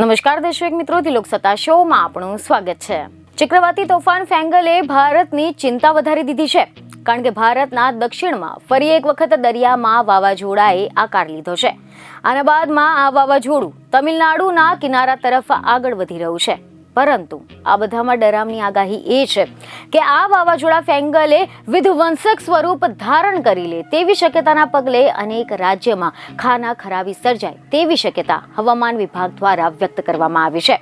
નમસ્કાર દર્શક મિત્રો તિલોક સત્તા શોમાં આપણું સ્વાગત છે. ચક્રવાતી તોફાન ફેંગલે ભારતની ચિંતા વધારી દીધી છે. કારણ કે ભારતના દક્ષિણમાં ફરી એક વખત દરિયામાં વાવાઝોડાએ આકાર લીધો છે. આના બાદમાં આ વાવાઝોડું તમિલનાડુના કિનારા તરફ આગળ વધી રહ્યું છે. પરંતુ આ બધામાં ડરામની આગાહી એ છે કે આ વાવાઝોડા ફેંગલે વિધ્વંસક સ્વરૂપ ધારણ કરી લે તેવી શક્યતાના પગલે અનેક રાજ્યમાં ખાના ખરાબી સર્જાય તેવી શક્યતા હવામાન વિભાગ દ્વારા વ્યક્ત કરવામાં આવી છે.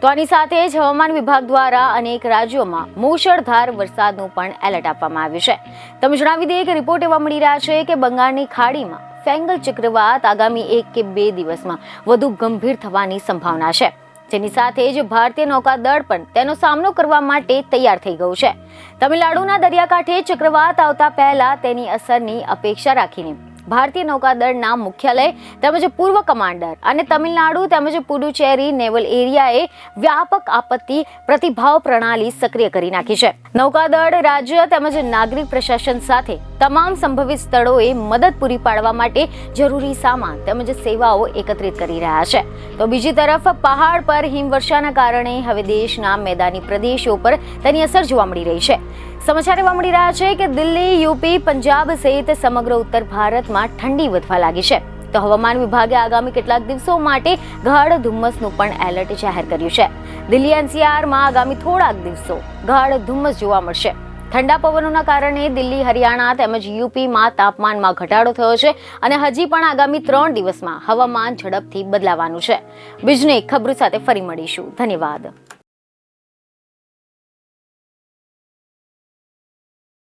તો આની સાથે જ હવામાન વિભાગ દ્વારા અનેક રાજ્યોમાં મુશળધાર વરસાદનું પણ એલર્ટ આપવામાં આવ્યું છે. તમે જણાવી દઈએ કે રિપોર્ટ એવા મળી રહ્યા છે કે બંગાળની ખાડીમાં ફેંગલ ચક્રવાત આગામી એક કે બે દિવસમાં વધુ ગંભીર થવાની સંભાવના છે. જેની સાથે જ ભારતીય નૌકાદળ પણ તેનો સામનો કરવા માટે તૈયાર થઈ ગયું છે. તમિલનાડુના દરિયાકાંઠે ચક્રવાત આવતા પહેલા તેની અસરની અપેક્ષા રાખીને ભારતીય નૌકાદળના મુખ્યાલય તેમજ પૂર્વ કમાન્ડર અને તમિલનાડુ તેમજ પુડુચેરી નેવલ એરિયાએ વ્યાપક આપત્તિ પ્રતિભાવ પ્રણાલી સક્રિય કરી નાખી છે. નૌકાદળ રાજ્ય તેમજ નાગરિક પ્રશાસન સાથે તમામ સંભવિત સ્થળોએ મદદ પૂરી પાડવા માટે જરૂરી સામાન તેમજ સેવાઓ એકત્રિત કરી રહ્યા છે. તો બીજી તરફ પહાડ પર હિમવર્ષાના કારણે હવે દેશના મેદાની પ્રદેશો પર તેની અસર જોવા મળી રહી છે. સમાચાર એવા મળી રહ્યા છે કે દિલ્હી, યુપી, પંજાબ સહિત સમગ્ર ઉત્તર ભારતમાં ઠંડી વધવા લાગી છે. તો હવામાન વિભાગે આગામી કેટલાક દિવસો માટે ગાઢ ધુમ્મસનું પણ એલર્ટ જાહેર કર્યું છે. દિલ્હી એનસીઆરમાં આગામી થોડાક દિવસો ગાઢ ધુમ્મસ જોવા મળશે. ઠંડા પવનોના કારણે દિલ્હી, હરિયાણા તેમજ યુપીમાં તાપમાનમાં ઘટાડો થયો છે અને હજી પણ આગામી ત્રણ દિવસમાં હવામાન ઝડપથી બદલાવાનું છે. બીજને ખબર સાથે ફરી મળીશું. ધન્યવાદ.